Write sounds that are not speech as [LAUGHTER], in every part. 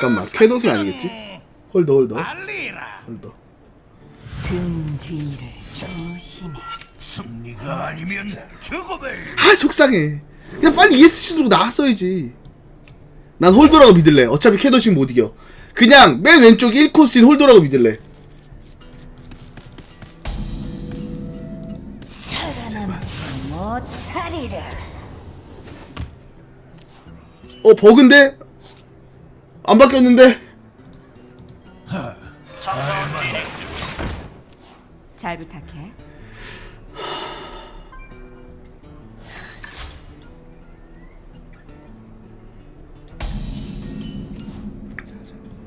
잠깐만 캐럿은 아니겠지? 홀더 홀더. 홀더 등 뒤를 조심해. 승리가 아니면 죽음을. 아 속상해 그냥 빨리 ESC로 나왔어야지 난 홀더라고 믿을래 어차피 캐럿이 못 이겨 그냥 맨 왼쪽 1코스인 홀더라고 믿을래 살아남지 못하리라. 어 버그인데? 안 바뀌었는데? 잘 부탁해.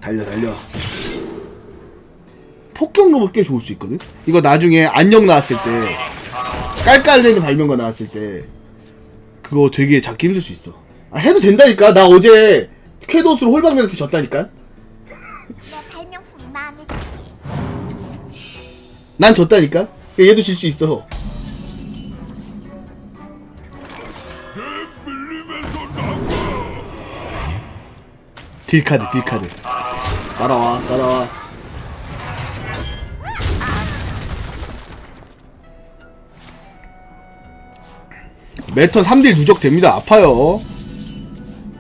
달려 달려 폭격 로봇 꽤 좋을 수 있거든? 이거 나중에 안녕 나왔을 때 깔깔대는 발명가 나왔을 때 그거 되게 잡기 힘들 수 있어 아 해도 된다니까 나 어제 쾌도스로 홀방면한테 졌다니까. 내 발명품이 마음에 들어. 난 졌다니까. 얘도 질 수 있어. 딜카드 딜카드. 따라와 따라와. 매턴 3딜 누적 됩니다. 아파요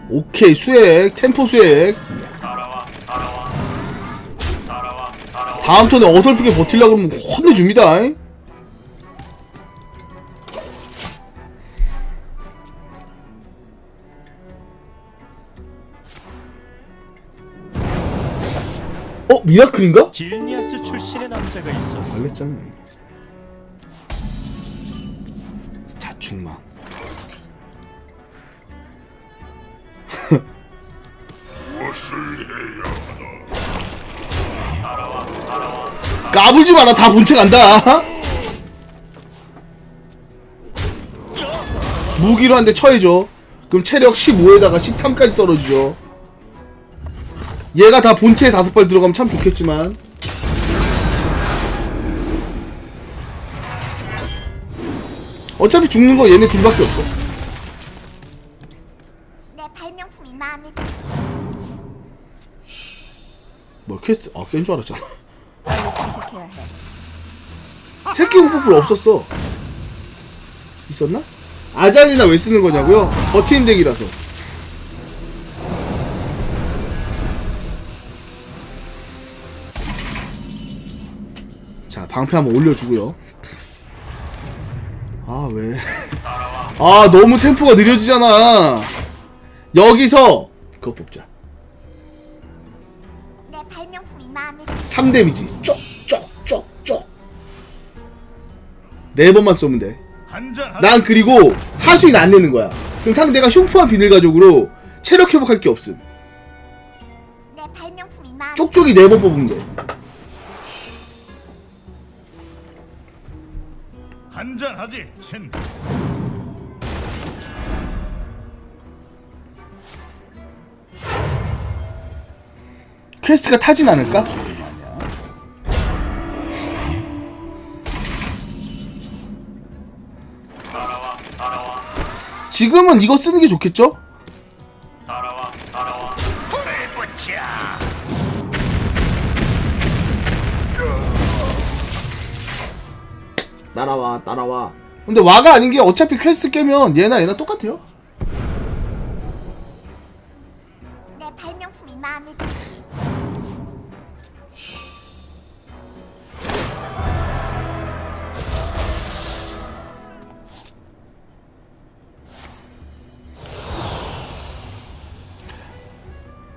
오케이 수액 템포 수액 다음 턴에 어설프게 버틸라 그러면 혼내줍니다 어? 미라클인가? 길니아스 출신의 남자가 있었어. 말랬잖아 자축마 까불지 마라 다 본체 간다 무기로 한 대 쳐야죠 그럼 체력 15에다가 13까지 떨어지죠 얘가 다 본체에 다섯 발 들어가면 참 좋겠지만 어차피 죽는 거 얘네 둘밖에 없어. 내 발명품이 마음에 들어. 뭐 퀘스트 아 깬 줄 알았잖아. 빨리 선택해야 해. 새끼 공포풀 없었어. 있었나? 아잔이나 왜 쓰는 거냐고요? 버티는 덱이라서. 자 방패 한번 올려주고요. 아 왜? [LAUGHS] 아 너무 템포가 느려지잖아. 여기서 그거 뽑자. 내 발명품이 마음에 들어. 3데미지 쪽쪽쪽쪽 네 번만 쏘면 돼. 난 그리고 하수인 안 내는 거야. 그럼 상대가 흉포한 비늘 가족으로 체력 회복할 게 없음. 쪽쪽이 네 번 뽑으면 돼. 한잔 하지. 친. 퀘스트가 타진 않을까? 지금은 이거 쓰는 게 좋겠죠? 따라와 따라와. 근데 와가 아닌 게 어차피 퀘스트 깨면 얘나 얘나 똑같아요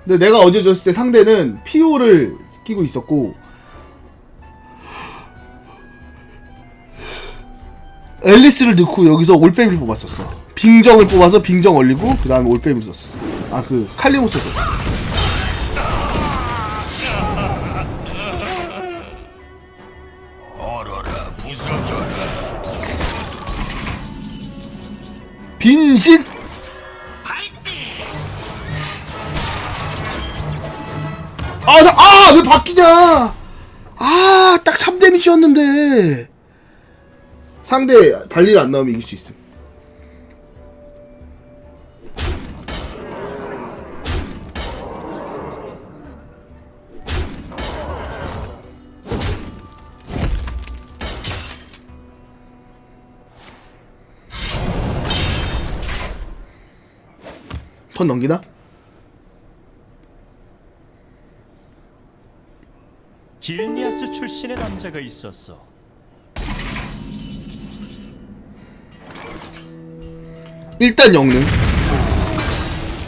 근데 내가 어제 줬을 때 상대는 피오를 끼고 있었고. 앨리스를 넣고 여기서 올빼미를 뽑았었어. 빙정을 뽑아서 빙정 올리고 그 다음에 올빼미 썼어. 아 그 칼리모 썼어. 얼어라 부서져라. 빈신 아, 왜 바뀌냐? 아, 딱 3대 미치였는데. 상대 발리를 안 나오면 이길 수 있음. 턴 넘기나? 출신의 남자가 있었어. 일단 영능.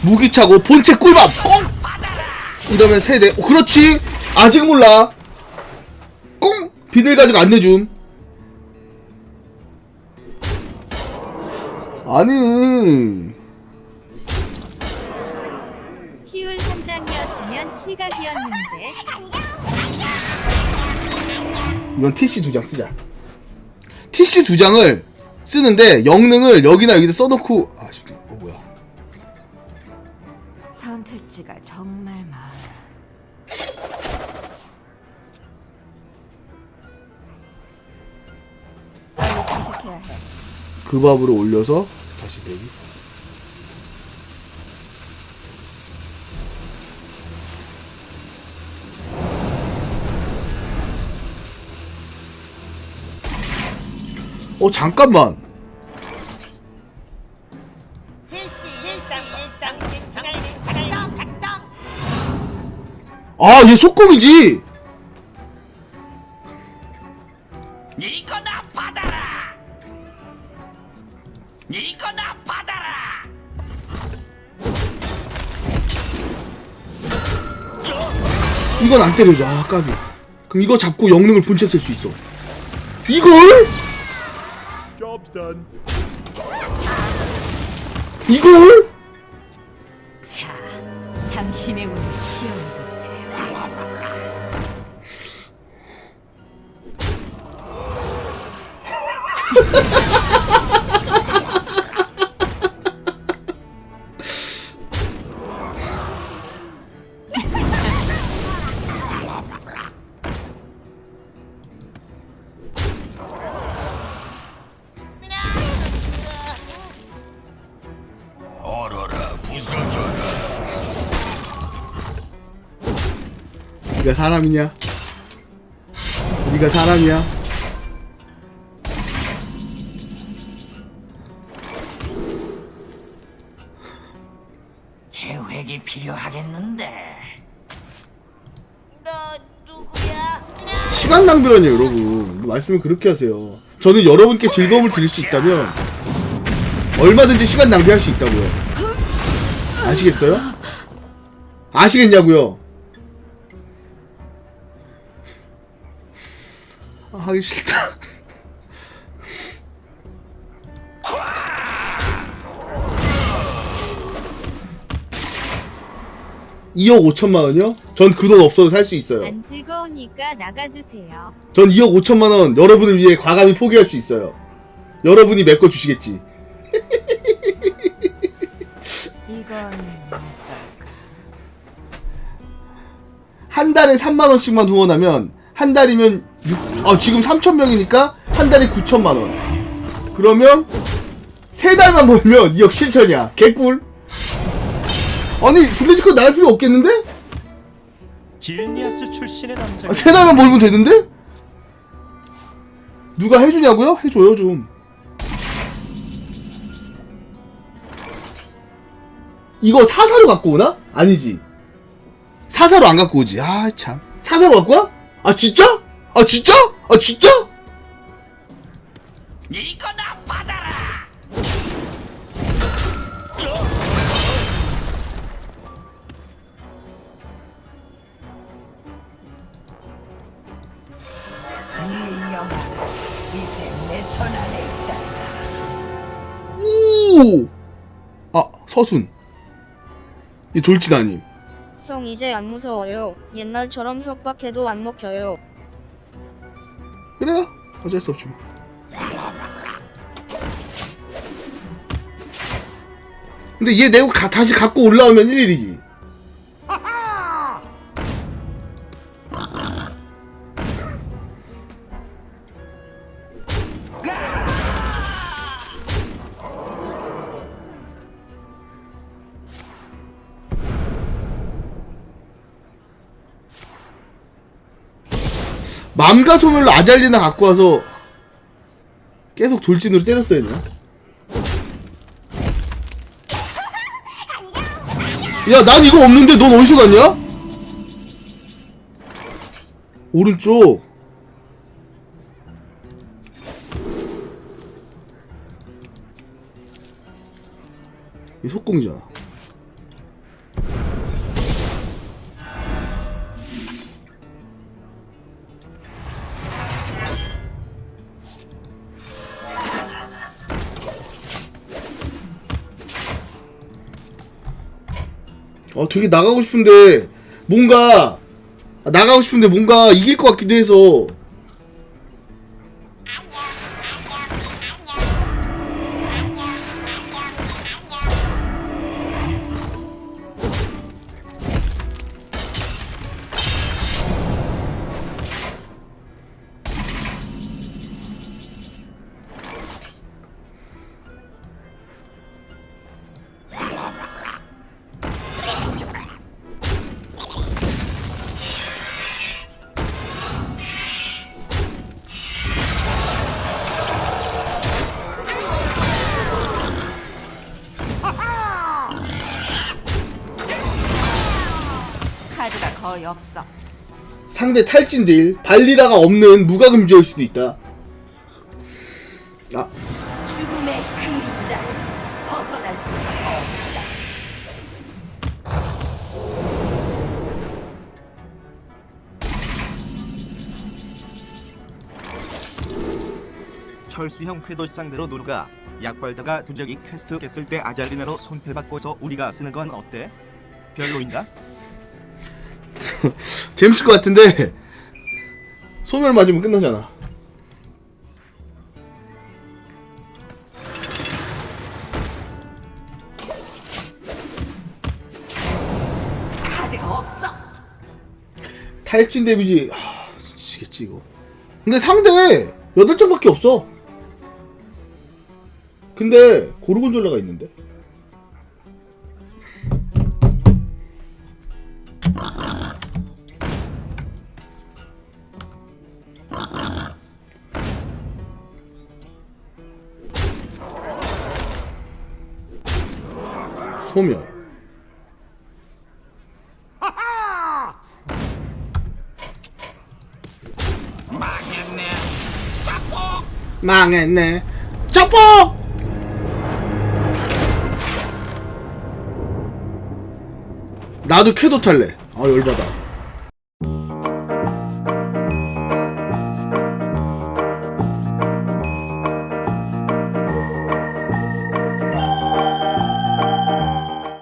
무기 차고 본체 꿀밤. 꽁! 이러면 세대. 어, 그렇지. 아직 몰라. 꽁! 비늘 가지고 안 내줌. 아니 이건 TC 두 장 쓰자 TC 두 장을 쓰는데 영능을 여기나 여기다 써놓고 아 씨, 어 뭐야 선택지가 정말 많아. 빨리 선택해야 해. 그 밥으로 올려서 다시 내기 어 잠깐만 아 얘 속공이지 이거나 받아라. 이거나 받아라. 이건 안 때려줘 아 까비 그럼 이거 잡고 영능을 본체 쓸 수 있어 이걸? 이걸? 자, 당신의 운을 시험해보세요. [LAUGHS] 얼어라 부서져라. 네가 사람이냐? 네가 사람이야? 계획이 필요하겠는데. 시간 낭비라니요 여러분 말씀을 그렇게 하세요 저는 여러분께 즐거움을 드릴 수 있다면 얼마든지 시간 낭비할 수 있다고요 아시겠어요? 아시겠냐고요 아, 하기 싫다 2억 5천만 원이요? 전 그 돈 없어도 살 수 있어요. 안 즐거우니까 나가주세요. 전 2억 5천만 원 여러분을 위해 과감히 포기할 수 있어요. 여러분이 메꿔 주시겠지. 이건 한 달에 3만 원씩만 후원하면 한 달이면 6, 아 지금 3천 명이니까 한 달에 9천만 원. 그러면 세 달만 벌면 2억 7천이야. 개꿀. 아니 블리즈컨 나갈 필요 없겠는데? 길니아스 출신의 남자가 아, 세 달만 벌면 되는데? 누가 해주냐고요? 해줘요 좀. 이거 사사로 갖고 오나? 아니지. 사사로 안 갖고 오지. 아 참. 사사로 갖고 와? 아 진짜? 아 진짜? 아 진짜? 이거나 받아라. 오! 아 서순. 이 돌진 아님. 형 이제 안 무서워요. 옛날처럼 협박해도 안 먹혀요. 그래요? 어쩔 수 없지 뭐. 근데 얘 내고 가, 다시 갖고 올라오면 일일이지. 맘과 소멸로 아잘리나 갖고 와서 계속 돌진으로 때렸어야 되나? 야, 난 이거 없는데 넌 어디서 났냐? 오른쪽. 이 속공이잖아. 어, 되게 나가고 싶은데, 뭔가, 아, 나가고 싶은데 뭔가 이길 것 같기도 해서, 카드가 거의 없어. 상대 탈진 딜, 발리라가 없는 무과금지일 수도 있다. 아, 죽음의 그림자에서 벗어날 수가 없다. 철수형 쾌도 상대로 노루가 약 벌다가 두적이 퀘스트 깼을 때 아잘리나로 손패 바꿔서 우리가 쓰는 건 어때? 별로인가? [LAUGHS] 재밌을 것 같은데, 손을 맞으면 끝나잖아. 카드가 없어. 탈진 데미지, 하, 지겠지, 이거. 근데 상대 8장밖에 없어. 근데, 고르곤졸라가 있는데? 소멸. 망했네. 자폭. 망했네. 자폭! 나도 쾌도 탈래. 아, 열받아.